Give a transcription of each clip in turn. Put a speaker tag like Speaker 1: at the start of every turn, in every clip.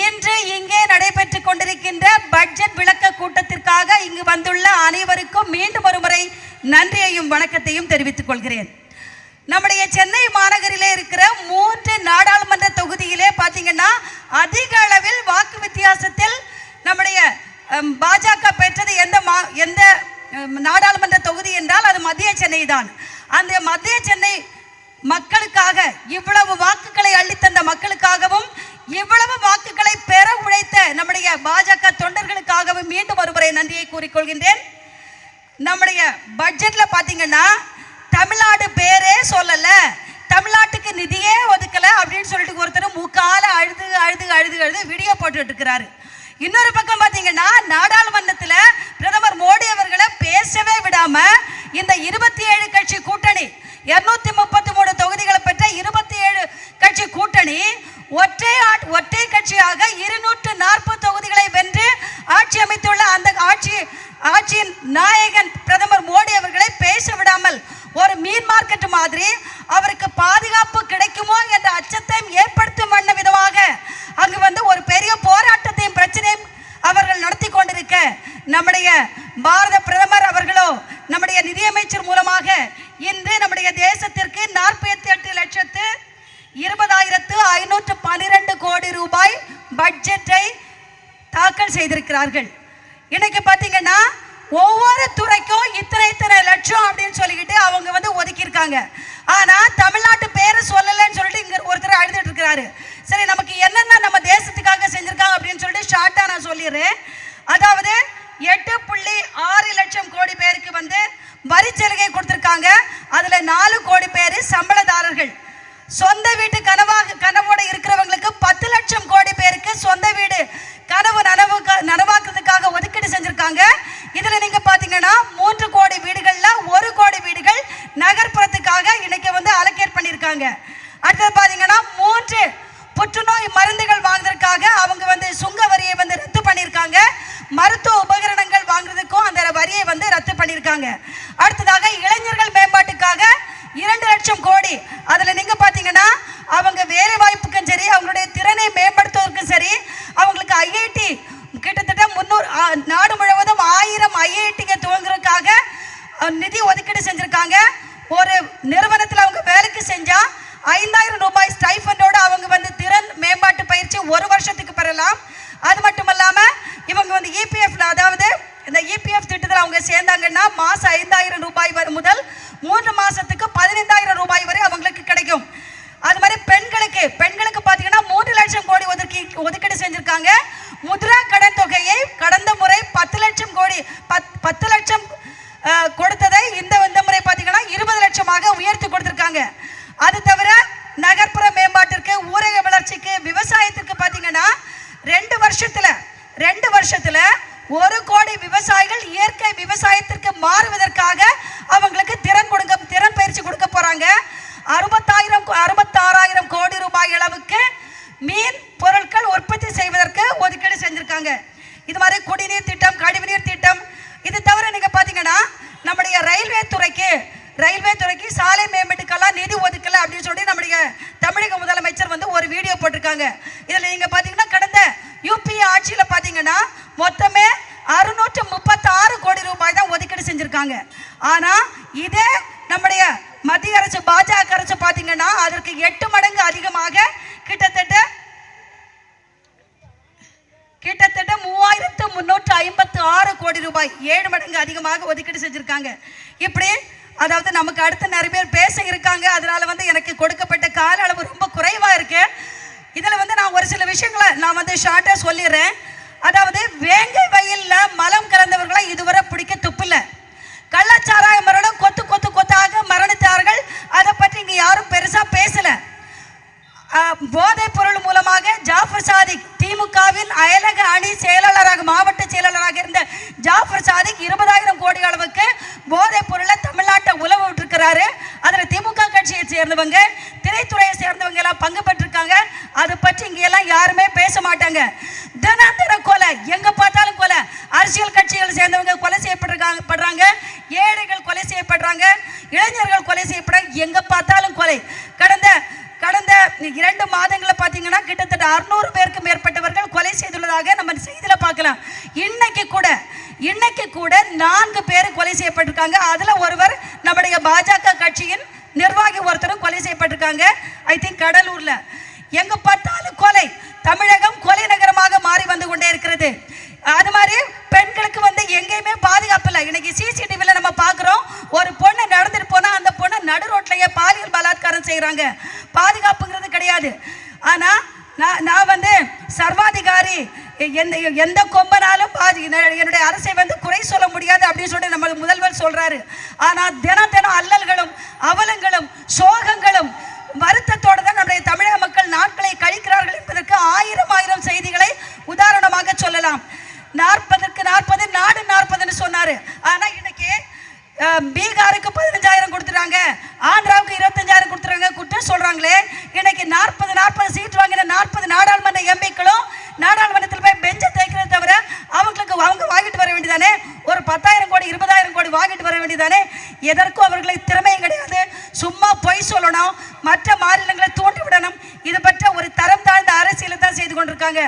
Speaker 1: இன்று இங்கே நடைபெற்றுக் கொண்டிருக்கின்ற பட்ஜெட் விளக்க கூட்டத்திற்காக இங்கு வந்துள்ள அனைவருக்கும் மீண்டும் ஒருமுறை நன்றியையும் வணக்கத்தையும் தெரிவித்துக் கொள்கிறேன். நம்முடைய சென்னை மாநகரிலே இருக்கிற மூன்று நாடாளுமன்ற தொகுதியிலே பார்த்தீங்கன்னா அதிக அளவில் வாக்கு வித்தியாசத்தில் நம்முடைய பாஜக பெற்றது எந்த மா எந்த நாடாளுமன்ற தொகுதி என்றால் அது மத்திய சென்னை தான். அந்த மத்திய சென்னை மக்களுக்காக இவ்வளவு வாக்குகளை அள்ளித்தந்த மக்களுக்காகவும் இவ்வளவு அழைத்த நம்முடைய பாஜக தொண்டர்களுக்காகவும் மீண்டும் ஒருமுறை நன்றியை கூறிக்கொள்கின்றேன். நம்முடைய பட்ஜெட்ல பாத்தீங்கன்னா தமிழ்நாடு பேரே சொல்லல. தமிழ்நாட்டுக்கு நிதியே ஒதுக்கல அப்படின்னு சொல்லிட்டு ஒருத்தர் முக்கால அழுது அழுது அழுது அழுது வீடியோ போட்டுட்டு இருக்கிறாரு இன்னொரு பக்கம் பாத்தீங்கன்னா நாடாளுமன்றத்துல பிரதமர் மோடி அவர்களை பேசவே விடாம இந்த இருபத்தி ஏழு கட்சி கூட்டணி இருநூத்தி முப்பது மூணு தொகுதிகளை பெற்ற இருபத்தி ஏழு கட்சி கூட்டணி ஒற்றை ஆட்- ஒற்றை கட்சியாக இருநூற்று நாற்பது தொகுதிகளை வென்று ஆட்சி அமைத்துள்ள அந்த ஆட்சி ஆட்சியின் நாயகன் பிரதமர் மோடி அவர்களை பேச விடாமல் ஒரு மீன் மார்க்கெட் மாதிரி அவருக்கு பாதுகாப்பு கிடைக்குமோ என்ற அச்சத்தையும் ஏற்படுத்தும் வண்ண விதமாக அங்கு வந்து ஒரு பெரிய போராட்டத்தையும் பிரச்சனையும் அவர்கள் நடத்தி கொண்டிருக்க நம்முடைய பாரத பிரதமர் அவர்களோ நம்முடைய நிதியமைச்சர் மூலமாக இன்று நம்முடைய தேசத்திற்கு நாற்பத்தி எட்டு லட்சத்து இருபதாயிரத்து ஐநூற்று பன்னிரெண்டு கோடி ரூபாய் பட்ஜெட்டை தாக்கல் செய்திருக்கிறார்கள். இன்னைக்கு பார்த்தீங்கன்னா ஒவ்வொரு துறைக்கும் இத்தனை இத்தனை லட்சம் அப்படின்னு சொல்லிக்கிட்டு அவங்க வந்து ஒதுக்கியிருக்காங்க. ஆனால் தமிழ்நாட்டு பேரை சொல்லலைன்னு சொல்லிட்டு இங்கே ஒருத்தர் அழுதுட்டு இருக்கிறாரு. சரி நமக்கு என்னென்ன நம்ம தேசத்துக்காக செஞ்சுருக்காங்க அப்படின்னு சொல்லிட்டு ஷார்ட்டாக நான் சொல்லிடுறேன். அதாவது எட்டு புள்ளி ஆறு லட்சம் கோடி பேருக்கு வந்து வரி சலுகை கொடுத்துருக்காங்க. அதில் நாலு கோடி பேர் சொந்த வீட்டு கனவாக கனவோட இருக்கிறவங்களுக்கு பத்து லட்சம் கோடி பேருக்கு சொந்த வீடு கனவு நனவு நனவாக்குறதுக்காக ஒதுக்கீடு செஞ்சிருக்காங்க. இதுல நீங்க பாத்தீங்கன்னா மூன்று கோடி வீடுகள்ல ஒரு கோடி வீடுகள் நகர்ப்புறத்துக்காக இன்னைக்கு வந்து அலோகேட் பண்ணியிருக்காங்க அடுத்தது பாத்தீங்கன்னா மூன்று புற்றுநோய் மருந்துகள் வாங்குறதுக்காக அவங்க வந்து சுங்க வரியை வந்து ரத்து பண்ணியிருக்காங்க மருத்துவ உபகரணங்கள் வாங்குறதுக்கும் அந்த வரியை வந்து ரத்து பண்ணியிருக்காங்க அடுத்ததாக இளைஞர்கள் மேம்பாட்டுக்காக இரண்டு லட்சம் கோடி. அதுல நீங்க பாத்தீங்கன்னா அவங்க வேலை வாய்ப்புக்கும் சரி அவங்களுடைய திறனை மேம்படுத்துவதற்கும் சரி அவங்களுக்கு ஐஐடி கிட்டத்தட்ட முன்னூறு நாடு முழுவதும் ஆயிரம் ஐஐடிங்க துவங்குறதுக்காக நிதி ஒதுக்கீடு செஞ்சிருக்காங்க. ஒரு நிறுவனத்தில் அவங்க வேலைக்கு செஞ்சா ஐந்தாயிரம் ரூபாய் ஸ்டைஃபண்டோடு அவங்க வந்து திறன் மேம்பாட்டு பயிற்சி ஒரு வருஷத்துக்கு பெறலாம். அது மட்டும் இல்லாமல் இவங்க வந்து இபிஎஃப்ல அதாவது இந்த இபிஎஃப் திட்டத்தில் அவங்க சேர்ந்தாங்கன்னா மாசம் ஐந்தாயிரம் ரூபாய் வரை முதல் மூன்று மாசத்துக்கு பதினைந்தாயிரம் ரூபாய் வரை அவங்களுக்கு கிடைக்கும். அது மாதிரி பெண்களுக்கு பெண்களுக்கு பார்த்தீங்கன்னா மூன்று லட்சம் கோடி ஒதுக்கி ஒதுக்கீடு செஞ்சிருக்காங்க. முத்ரா கடன் தொகையை கடந்த முறை பத்து லட்சம் கோடி பத் பத்து லட்சம் கொடுத்ததை இந்த இந்த முறை பார்த்தீங்கன்னா இருபது லட்சமாக உயர்த்தி கொடுத்துருக்காங்க. அது தவிர நகர்ப்புற மேம்பாட்டிற்கு ஊரக வளர்ச்சிக்கு விவசாயத்திற்கு பார்த்தீங்கன்னா ரெண்டு வருஷத்தில் ரெண்டு வருஷத்தில் ஒரு கோடி விவசாயிகள் இயற்கை விவசாயத்திற்கு மாறுவதற்காக அவங்களுக்கு திறன் கொடுக்க திறன் பயிற்சி கொடுக்க போறாங்க. அறுபத்தாயிரம் அறுபத்தாறாயிரம் கோடி ரூபாய் அளவுக்கு மீன் பொருட்கள் உற்பத்தி செய்வதற்கு ஒதுக்கீடு செஞ்சிருக்காங்க. இது மாதிரி குடிநீர் திட்டம் கழிவுநீர் திட்டம் இது தவிர நீங்க பாத்தீங்கன்னா நம்முடைய ரயில்வே துறைக்கு ரயில்வே துறைக்கு சாலை மேம்பாட்டுக்கெல்லாம் நிதி ஒதுக்கல அப்படின்னு சொல்லி நம்முடைய தமிழக முதலமைச்சர் வந்து ஒரு வீடியோ போட்டிருக்காங்க. இதுல நீங்க பாத்தீங்கன்னா கடந்த யூபி ஆட்சியில் பார்த்தீங்கன்னா மொத்தமே அறுநூற்று முப்பத்தாறு கோடி ரூபாய் தான் ஒதுக்கீடு செஞ்சுருக்காங்க. ஆனால் இதே நம்முடைய மத்திய அரசு பாஜக அரசு பார்த்தீங்கன்னா அதற்கு எட்டு மடங்கு அதிகமாக கிட்டத்தட்ட கிட்டத்தட்ட மூவாயிரத்து முன்னூற்று ஐம்பத்து ஆறு கோடி ரூபாய் ஏழு மடங்கு அதிகமாக ஒதுக்கீடு செஞ்சுருக்காங்க. இப்படி அதாவது நமக்கு அடுத்து நிறைய பேர் பேச இருக்காங்க. அதனால வந்து எனக்கு கொடுக்கப்பட்ட கால அளவு ரொம்ப குறைவாக இருக்குது இதில் வந்து நான் ஒரு சில விஷயங்களை நான் வந்து ஷார்ட்டாக சொல்லிடுறேன். அதாவது வேங்கை வயலில் மலம் கலந்தவர்களை இதுவரை பிடிக்க துப்பில்ல. கள்ளச்சாராய மரணம் கொத்து கொத்து கொத்தாக மரணித்தார்கள். அதை பற்றி இங்கே யாரும் பெருசாக பேசலை. ஆஹ், போதைப் பொருள் மூலமாக ஜாஃபர் சாதிக் திமுகவின் அயலக அணி செயலாளராக மாவட்ட செயலாளராக இருந்த ஜாஃபர் சாதிக் இருபதாயிரம் கோடி அளவுக்கு போதைப் பொருளை தமிழ்நாட்டை உழவு விட்டுருக்கிறாரு. அதில் திமுக கட்சியை சேர்ந்தவங்க திரைத்துறையை சேர்ந்தவங்க எல்லாம் பங்கு பெற்றிருக்காங்க அதை பற்றி இங்க எல்லாம் யாருமே பேச மாட்டாங்க. தினம் தினம் கொலை. எங்க பார்த்தாலும் கொலை. அரசியல் கட்சிகள் சேர்ந்தவங்க கொலை செய்யப்படுறாங்க படுறாங்க. ஏழைகள் கொலை செய்யப்படுறாங்க. இளைஞர்கள் கொலை செய்யப்படுறாங்க எங்க பார்த்தாலும் கொலை. கடந்த கடந்த இரண்டு மாதங்களில் பார்த்தீங்கன்னா கிட்டத்தட்ட அறுநூறு பேருக்கு மேற்பட்டவர்கள் கொலை செய்துள்ளதாக நம்ம செய்தியில் பார்க்கலாம். இன்னைக்கு கூட இன்னைக்கு கூட நான்கு பேர் கொலை செய்யப்பட்டிருக்காங்க. அதில் ஒருவர் நம்முடைய பாஜக கட்சியின் நிர்வாகி ஒருத்தரும் கொலை செய்யப்பட்டிருக்காங்க. ஐ திங்க் கடலூர்ல. எங்க பார்த்தாலும் கொலை. தமிழகம் கொலை நகரமாக மாறி வந்து கொண்டே இருக்கிறது. அது மாதிரி பெண்களுக்கு வந்து எங்கேயுமே பாதுகாப்பு இல்லை. இன்னைக்கு சிசிடிவில நம்ம பார்க்குறோம் ஒரு பொண்ணு நடந்துட்டு போனால் அந்த பொண்ணை நடு ரோட்லயே பாலியல் பலாத்காரம் செய்கிறாங்க பாதுகாப்புங்கிறது கிடையாது ஆனா நான் நான் வந்து சர்வாதிகாரி எ- எந்த எந்த கொம்பனாலும் பாதி என்னுடைய அரசை வந்து குறை சொல்ல முடியாது அப்படின்னு சொல்லிட்டு நம்ம முதல்வர் சொல்றாரு. ஆனா தினம் தினம் அல்லல்களும் அவலங்களும் சோகங்களும் வருத்தத்தோடு தான் நம்முடைய தமிழக மக்கள் நாட்களை கழிக்கிறார்கள் என்பதற்கு ஆயிரம் ஆயிரம் செய்திகளை உதாரணமாக சொல்லலாம் நாற்பதுக்கு நாற்பது நாடு நாற்பதுன்னு சொன்னாரு ஆனா இன்னைக்கு அஹ், பீகாருக்கு பதினஞ்சாயிரம் கொடுத்துறாங்க ஆந்திராவுக்கு இருபத்தஞ்சாயிரம் கொடுத்துறாங்க குற்றம் சொல்றாங்களே இன்னைக்கு நாற்பது நாற்பது சீட் வாங்கின நாற்பது நாடாளுமன்ற எம்பிக்களும் நாடாளுமன்றத்தில் போய் பெஞ்சை தேய்க்கிறத தவிர அவங்களுக்கு அவங்க வாங்கிட்டு வர வேண்டியதானே ஒரு பத்தாயிரம் கோடி இருபதாயிரம் கோடி வாங்கிட்டு வர வேண்டியதானே எதற்கும் அவர்களுக்கு திறமையும் கிடையாது சும்மா பொய் சொல்லணும் மற்ற மாநிலங்களை தூண்டிவிடணும். இது பற்ற ஒரு தரம் தாழ்ந்த அரசியலை தான் செய்து கொண்டிருக்காங்க.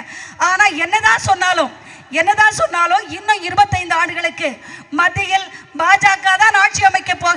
Speaker 1: ஆனால் என்னதான் சொன்னாலும் என்னதான் சொன்னாலும் இன்னும் இருபத்தைந்து ஆண்டுகளுக்கு மத்தியில் பாஜக தான் ஆட்சி அமைக்க போகிறது